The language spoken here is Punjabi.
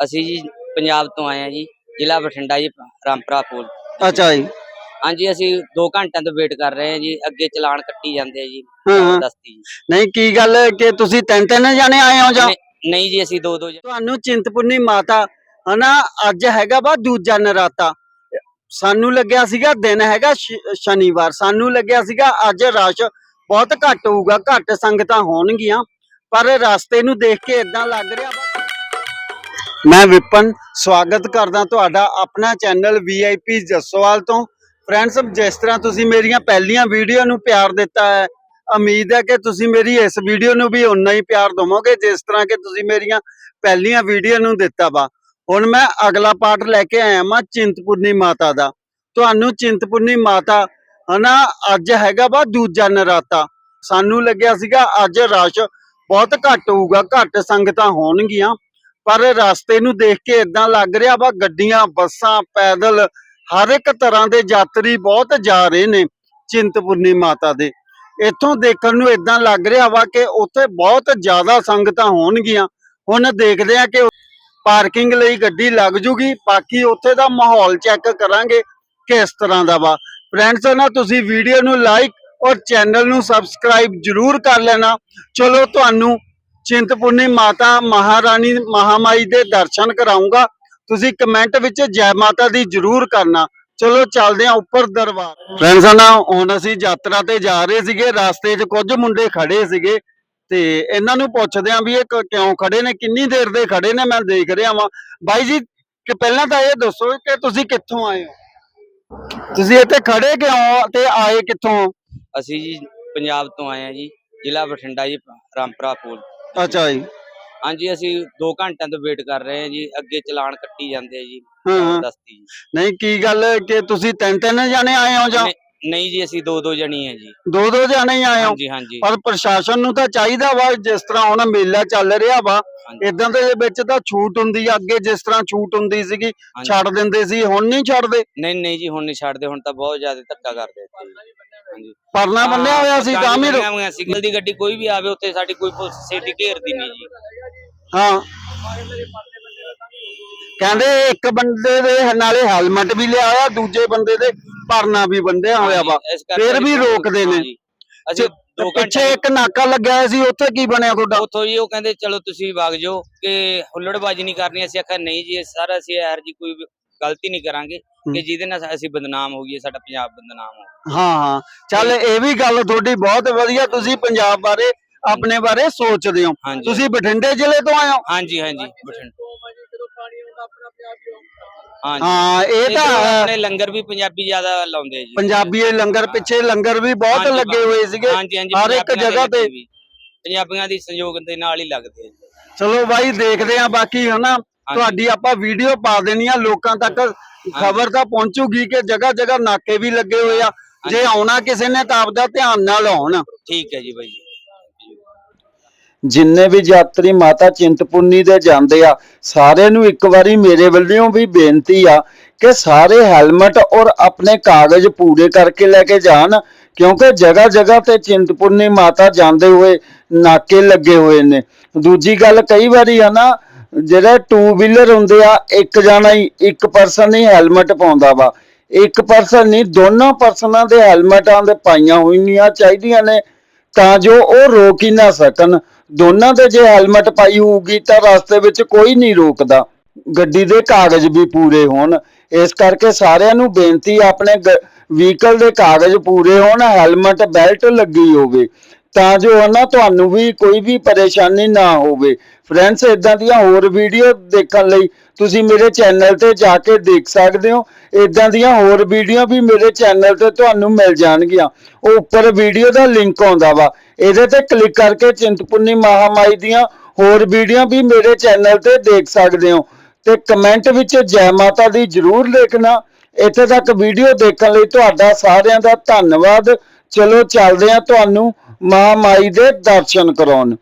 ਅਸੀਂ ਜੀ ਪੰਜਾਬ ਤੋਂ ਆਏ ਆ ਜੀ ਜ਼ਿਲ੍ਹਾ ਬਠਿੰਡਾ ਜੀ ਰਾਮਪੁਰਾ ਫੂਲ ਅੱਛਾ ਜੀ। ਹਾਂਜੀ ਅਸੀਂ 2 ਘੰਟਿਆਂ ਤੋਂ ਵੇਟ ਕਰ ਰਹੇ ਹਾਂ ਜੀ ਅੱਗੇ ਚਲਾਨ ਕੱਟੀ ਜਾਂਦੇ ਆ ਜੀ ਹਾਂ। ਦਸਤੀ ਜੀ। ਨਹੀਂ ਕੀ ਗੱਲ ਕਿ ਤੁਸੀਂ ਤਿੰਨ ਤਿੰਨ ਜਾਣੇ ਆਏ ਹੋ ਜਾਂ? ਨਹੀਂ- ਨਹੀਂ ਜੀ ਅਸੀਂ ਦੋ ਦੋ ਤੁਹਾਨੂੰ ਚਿੰਤਪੁਰਨੀ ਮਾਤਾ ਹਨਾ ਅੱਜ ਹੈਗਾ ਵਾ ਦੂਜਾ ਨਰਾਤਾ। ਸਾਨੂੰ ਲੱਗਿਆ ਸੀਗਾ ਦਿਨ ਹੈਗਾ ਸ਼- ਸ਼ਨੀਵਾਰ। ਸਾਨੂੰ ਲੱਗਿਆ ਸੀਗਾ ਅੱਜ ਰਸ਼ ਬਹੁਤ ਘੱਟ ਹੋਊਗਾ ਘੱਟ ਸੰਗਤਾਂ ਹੋਣਗੀਆਂ। ਪਰ ਰਸਤੇ ਨੂੰ ਦੇਖ ਕੇ ਇਦਾਂ ਲੱਗ ਰਿਹਾ ਵਾ ਮੈਂ ਵਿਪਨ ਸਵਾਗਤ ਕਰਦਾ ਤੁਹਾਡਾ ਆਪਣਾ ਚੈਨਲ ਵੀਆਈਪੀ ਜੱਸੋਵਾਲ ਤੋਂ। ਫਰੈਂਡਸ ਜਿਸ ਤਰ੍ਹਾਂ ਤੁਸੀਂ ਮੇਰੀਆਂ ਪਹਿਲੀਆਂ ਵੀਡੀਓ ਨੂੰ ਪਿਆਰ ਦਿੱਤਾ ਹੈ, ਉਮੀਦ ਹੈ ਕਿ ਤੁਸੀਂ ਮੇਰੀ ਇਸ ਵੀਡੀਓ ਨੂੰ ਵੀ ਉਨਾ ਹੀ ਪਿਆਰ ਦਿਵੋਗੇ ਜਿਸ ਤਰ੍ਹਾਂ ਕਿ ਤੁਸੀਂ ਮੇਰੀਆਂ ਪਹਿਲੀਆਂ ਵੀਡੀਓ ਨੂੰ ਦਿੱਤਾ ਵਾ। ਹੁਣ ਮੈਂ ਅਗਲਾ ਪਾਠ ਲੈ ਕੇ ਆਇਆ ਮੈਂ ਚਿੰਤਪੁਰਨੀ ਮਾਤਾ ਦਾ। ਤੁਹਾਨੂੰ ਚਿੰਤਪੁਰਨੀ ਮਾਤਾ ਹਨਾ, ਅੱਜ ਹੈਗਾ ਵਾ ਦੂਜਾ ਨਰਾਤਾ। ਸਾਨੂੰ ਲੱਗਿਆ ਸੀਗਾ ਅੱਜ ਰਸ਼ ਬਹੁਤ ਘੱਟ ਹੋਊਗਾ, ਘੱਟ ਸੰਗਤਾਂ ਹੋਣਗੀਆਂ। ਪਰ ਰਸਤੇ ਨੂੰ ਦੇਖ ਕੇ ਇਦਾਂ ਲੱਗ ਰਿਹਾ ਵਾ, ਗੱਡੀਆਂ, ਬੱਸਾਂ, ਪੈਦਲ ਹਰ ਇੱਕ ਤਰ੍ਹਾਂ ਦੇ ਯਾਤਰੀ ਬਹੁਤ ਜਾ ਰਹੇ ਨੇ ਚਿੰਤਪੁਰਨੀ ਮਾਤਾ ਦੇ। ਇੱਥੋਂ ਦੇਖਣ ਨੂੰ ਇਦਾਂ ਲੱਗ ਰਿਹਾ ਵਾ ਕਿ ਉੱਥੇ ਬਹੁਤ ਜ਼ਿਆਦਾ ਸੰਗਤਾਂ ਹੋਣਗੀਆਂ। ਹੁਣ ਦੇਖਦੇ ਆ ਕਿ ਪਾਰਕਿੰਗ ਲਈ ਗੱਡੀ ਲੱਗ ਜੂਗੀ, ਬਾਕੀ ਉੱਥੇ ਦਾ ਮਾਹੌਲ ਚੈੱਕ ਕਰਾਂਗੇ ਕਿਸ ਤਰ੍ਹਾਂ ਦਾ ਵਾ। ਫਰੈਂਡਸ, ਨਾ ਤੁਸੀਂ ਵੀਡੀਓ ਨੂੰ ਲਾਈਕ ਔਰ ਚੈਨਲ ਨੂੰ ਸਬਸਕ੍ਰਾਈਬ ਜਰੂਰ ਕਰ ਲੈਣਾ। ਚਲੋ, ਤੁਹਾਨੂੰ ਚਿੰਤਪੁਰਨੀ ਮਾਤਾ ਮਹਾਰਾਣੀ ਮਹਾਮਾਈ ਦੇ ਦਰਸ਼ਨ ਕਰਾਉਂਗਾ। ਤੁਸੀਂ ਕਮੈਂਟ ਵਿੱਚ ਜੈ ਮਾਤਾ ਦੀ ਜਰੂਰ ਕਰਨਾ। ਚਲੋ ਚੱਲਦੇ ਆ ਉੱਪਰ ਦਰਬਾਰ। ਫਰੈਂਡਸ ਨਾ ਹੁਣ ਅਸੀਂ ਯਾਤਰਾ ਤੇ ਜਾ ਰਹੇ ਸੀਗੇ। ਰਸਤੇ 'ਚ ਕੁਝ ਮੁੰਡੇ ਖੜੇ ਸੀਗੇ। ਤੇ ਇਹਨਾਂ ਨੂੰ ਪੁੱਛਦੇ ਆਂ ਵੀ ਇਹ ਕਿਉਂ ਖੜੇ ਨੇ? ਕਿੰਨੀ ਦੇਰ ਦੇ ਖੜੇ ਨੇ? ਮੈਂ ਦੇਖ ਰਿਹਾ ਵਾਂ। ਬਾਈ ਜੀ, ਕਿ ਪਹਿਲਾਂ ਤਾਂ ਇਹ ਦੱਸੋ ਕਿ ਤੁਸੀਂ ਕਿੱਥੋਂ ਆਏ ਹੋ? ਤੁਸੀਂ ਇੱਥੇ ਖੜੇ ਕਿਉਂ ਤੇ ਆਏ ਕਿੱਥੋਂ? ਅਸੀਂ ਜੀ ਪੰਜਾਬ ਤੋਂ ਆਏ ਆ ਜੀ। ਜ਼ਿਲ੍ਹਾ ਬਠਿੰਡਾ ਜੀ, ਰਾਮਪੁਰਾ ਫੂਲ ਅੱਛਾ ਜੀ। ਹਾਂਜੀ ਅਸੀਂ 2 ਘੰਟਿਆਂ ਤੋਂ ਵੇਟ ਕਰ ਰਹੇ ਹਾਂ ਜੀ ਅੱਗੇ ਚਲਾਨ ਕੱਟੀ ਜਾਂਦੇ ਆ ਜੀ ਹਾਂ, ਹਾਂ। ਦਸਤੀ ਜੀ। ਨਹੀਂ ਕੀ ਗੱਲ ਕਿ ਤੁਸੀਂ ਤਿੰਨ ਤਿੰਨ ਜਾਣੇ ਆਏ ਹੋ ਜਾਂ? ਨਹੀਂ- ਨਹੀਂ ਜੀ ਅਸੀਂ ਦੋ ਦੋ ਜਣੀ ਹੈ ਜੀ। ਦੋ ਦੋ ਜਾਣੇ ਹੀ ਆਏ ਹੋ? ਹਾਂਜੀ ਹਾਂਜੀ। ਪਰ ਪ੍ਰਸ਼ਾਸਨ ਨੂੰ ਤਾਂ ਚਾਹੀਦਾ ਵਾ ਜਿਸ ਤਰ੍ਹਾਂ ਹੁਣ ਮੇਲਾ ਚੱਲ ਰਿਹਾ ਵਾ। ਇਦਾਂ ਦੇ ਵਿੱਚ ਤਾਂ ਛੂਟ ਹੁੰਦੀ ਆ ਅੱਗੇ ਜਿਸ ਤਰ੍ਹਾਂ ਛੂਟ ਹੁੰਦੀ ਸੀਗੀ। ਛੱਡ ਦਿੰਦੇ ਸੀ ਹੁਣ ਨਹੀਂ ਛੱਡਦੇ? ਨਹੀਂ ਨਹੀਂ ਜੀ ਹੁਣ ਨਹੀਂ ਛੱਡਦੇ ਹੁਣ ਤਾਂ ਬਹੁਤ ਜ਼ਿਆਦਾ ਧੱਕਾ ਕਰਦੇ ਹਾਂਜੀ। ਪਰਨਾ ਬੰਨਿਆ ਹੋਇਆ ਸੀ ਤਾਂ ਵੀ ਰੋ- ਸਿਗਨਲ ਦੀ ਗੱਡੀ ਕੋਈ ਵੀ ਆਵੇ ਉੱਥੇ ਸਾਡੀ ਕੋਈ ਪੁਲਿਸ ਛੇਤੀ ਘੇਰਦੀ ਨਹੀਂ ਜੀ। ਹਾਂ। ਕਹਿੰਦੇ ਇੱਕ ਬੰਦੇ ਦੇ ਨਾਲੇ ਹੈਲਮਟ ਵੀ ਲਿਆ ਹੋਇਆ ਦੂਜੇ ਬੰਦੇ ਦੇ ਪਰਨਾ ਵੀ ਬੰਨਿਆ ਹੋਇਆ ਵਾ ਫਿਰ ਵੀ ਰੋਕਦੇ ਨੇ। ਅਸੀਂ ਦੋ ਪਿੱਛੇ ਘੰਟੇ ਇੱਕ ਨਾਕਾ ਲੱਗਿਆ ਹੋਇਆ ਸੀ ਉੱਥੇ ਕੀ ਬਣਿਆ ਤੁਹਾਡਾ? ਉੱਥੋਂ ਜੀ ਉਹ ਕਹਿੰਦੇ ਚਲੋ ਤੁਸੀਂ ਵਗ ਜਾਓ ਕਿ ਹੁੱਲੜਬਾਜੀ ਨਹੀਂ ਕਰਨੀ। ਅਸੀਂ ਆਖਿਆ ਨਹੀਂ ਜੀ ਇਹ ਸਾਰਾ ਅਸੀਂ ਇਹੋ ਜੀ ਕੋਈ ਗਲਤੀ ਨਹੀਂ ਕਰਾਂਗੇ ਕਿ ਜਿਹਦੇ ਨਾਲ ਅਸੀਂ ਬਦਨਾਮ ਹੋ ਗਏ ਸਾਡਾ ਪੰਜਾਬ ਬਦਨਾਮ ਹੋ ਹਾਂ ਹਾਂ। ਚੱਲ ਇਹ ਵੀ ਗੱਲ ਤੁਹਾਡੀ ਬਹੁਤ ਵਧੀਆ ਤੁਸੀਂ ਪੰਜਾਬ ਬਾਰੇ ਆਪਣੇ ਬਾਰੇ ਸੋਚਦੇ ਹੋ। ਹਾਂਜੀ ਤੁਸੀਂ ਬਠਿੰਡੇ ਜ਼ਿਲ੍ਹੇ ਤੋਂ ਆਏ ਹੋ? ਹਾਂਜੀ ਹਾਂਜੀ ਬਠਿੰਡਾ। ਹਾਂ ਇਹ ਇੱਧਰੋਂ ਤਾਂ ਆਪਣੇ ਲੰਗਰ ਵੀ ਪੰਜਾਬੀ ਜ਼ਿਆਦਾ ਲਾਉਂਦੇ ਆ ਜੀ। ਪੰਜਾਬੀ ਇਹ ਲੰਗਰ ਪਿੱਛੇ ਲੰਗਰ ਵੀ ਬਹੁਤ ਹਾਂਜੀ, ਲੱਗੇ ਹੋਏ ਸੀਗੇ। ਹਾਂਜੀ ਹਾਂਜੀ ਹਰ ਇੱਕ ਪੰਜਾਬੀਆਂ ਦੇ ਜਗ੍ਹਾ ਤੇ। ਪੰਜਾਬੀਆਂ ਦੀ ਨਾਲ ਹੀ ਲੱਗਦੇ ਆ। ਚਲੋ ਬਾਈ ਦੇਖਦੇ ਆ ਬਾਕੀ ਹਨਾ? ਤੁਹਾਡੀ ਆਪਾਂ ਵੀਡੀਓ ਪਾ ਦੇਣੀ ਆ ਲੋਕਾਂ ਤੱਕ ਖਬਰ ਤਾਂ ਪਹੁੰਚੂਗੀ ਕਿ ਜਗ੍ਹਾ ਜਗ੍ਹਾ ਨਾਕੇ ਵੀ ਲੱਗੇ ਹੋਏ ਆ। ਜੇ ਆਉਣਾ ਕਿਸੇ ਨੇ ਤਾਂ ਆਪਦਾ ਧਿਆਨ ਨਾਲ ਆਉਣ। ਠੀਕ ਹੈ ਜੀ ਬਾਈ ਜਿੰਨੇ ਵੀ ਯਾਤਰੀ ਮਾਤਾ ਚਿੰਤਪੁਰਨੀ ਦੇ ਜਾਂਦੇ ਆ ਸਾਰੇ ਨੂੰ ਇੱਕ ਵਾਰੀ ਮੇਰੇ ਵੱਲੋਂ ਵੀ ਬੇਨਤੀ ਆ ਕਿ ਸਾਰੇ ਹੈਲਮਟ ਔਰ ਆਪਣੇ ਕਾਗਜ਼ ਪੂਰੇ ਕਰਕੇ ਲੈ ਕੇ ਜਾਣ, ਕਿਉਂਕਿ ਜਗ੍ਹਾ ਜਗ੍ਹਾ ਤੇ ਚਿੰਤਪੁਰਨੀ ਮਾਤਾ ਜਾਂਦੇ ਹੋਏ ਨਾਕੇ ਲੱਗੇ ਹੋਏ ਨੇ। ਦੂਜੀ ਗੱਲ ਕਈ ਵਾਰੀ ਆ ਨਾ, ਜਿਹੜੇ ਟੂ ਵੀਲਰ ਹੁੰਦੇ ਆ, ਇੱਕ ਜਾਣਾ ਹੀ, ਇੱਕ ਪਰਸਨ ਹੀ ਹੈਲਮਟ ਪਾਉਂਦਾ ਵਾ। ਇੱਕ ਪਰਸਨ ਨਹੀਂ, ਦੋਨੋਂ ਪਰਸਨਾਂ ਦੇ ਹੈਲਮਟਾਂ ਦੇ ਪਾਈਆਂ ਹੋਈਆਂ ਚਾਹੀਦੀਆਂ ਨੇ, ਤਾਂ ਜੋ ਉਹ ਰੋਕ ਹੀ ਨਾ ਸਕਣ। ਦੋਨਾਂ ਦੇ ਜੇ ਹੈਲਮਟ ਪਾਈ ਹੋਊਗੀ ਤਾਂ ਰਸਤੇ ਵਿੱਚ ਕੋਈ ਨਹੀਂ ਰੋਕਦਾ। ਗੱਡੀ ਦੇ ਕਾਗਜ਼ ਵੀ ਪੂਰੇ ਹੋਣ। ਇਸ ਕਰਕੇ ਸਾਰਿਆਂ ਨੂੰ ਬੇਨਤੀ ਆਪਣੇ ਵਹੀਕਲ ਦੇ ਕਾਗਜ਼ ਪੂਰੇ ਹੋਣ ਹੈਲਮਟ ਬੈਲਟ ਲੱਗੀ ਹੋਵੇ। ਤਾਂ ਜੋ ਨਾ ਤੁਹਾਨੂੰ ਵੀ ਕੋਈ ਵੀ ਪਰੇਸ਼ਾਨੀ ਨਾ ਹੋਵੇ। ਫਰੈਂਡਸ ਇਦਾਂ ਦੀਆਂ ਹੋਰ ਵੀਡੀਓ ਦੇਖਣ ਲਈ ਤੁਸੀਂ ਮੇਰੇ ਚੈਨਲ ਤੇ ਜਾ ਕੇ ਦੇਖ ਸਕਦੇ ਹੋ। ਇਦਾਂ ਦੀਆਂ ਹੋਰ ਵੀਡੀਓ ਵੀ ਮੇਰੇ ਚੈਨਲ ਤੇ ਤੁਹਾਨੂੰ ਮਿਲ ਜਾਣਗੀਆਂ। ਉਹ ਉੱਪਰ ਵੀਡੀਓ ਦਾ ਲਿੰਕ ਆਉਂਦਾ ਵਾ। ਇਹਦੇ ਤੇ ਕਲਿੱਕ ਕਰਕੇ ਚਿੰਤਪੁਰਨੀ ਮਹਾਮਾਈ ਦੀਆਂ ਹੋਰ ਵੀਡੀਓ ਵੀ ਮੇਰੇ ਚੈਨਲ ਤੇ ਦੇਖ ਸਕਦੇ ਹੋ। ਤੇ ਕਮੈਂਟ ਵਿੱਚ ਜੈ ਮਾਤਾ ਦੀ ਜਰੂਰ ਲਿਖਣਾ। ਇੱਥੇ ਤੱਕ ਵੀਡੀਓ ਦੇਖਣ ਲਈ ਤੁਹਾਡਾ ਸਾਰਿਆਂ ਦਾ ਧੰਨਵਾਦ। ਚਲੋ, ਚੱਲਦੇ ਹਾਂ ਤੁਹਾਨੂੰ ਮਹਾਮਾਈ ਦੇ ਦਰਸ਼ਨ ਕਰਾਉਣ।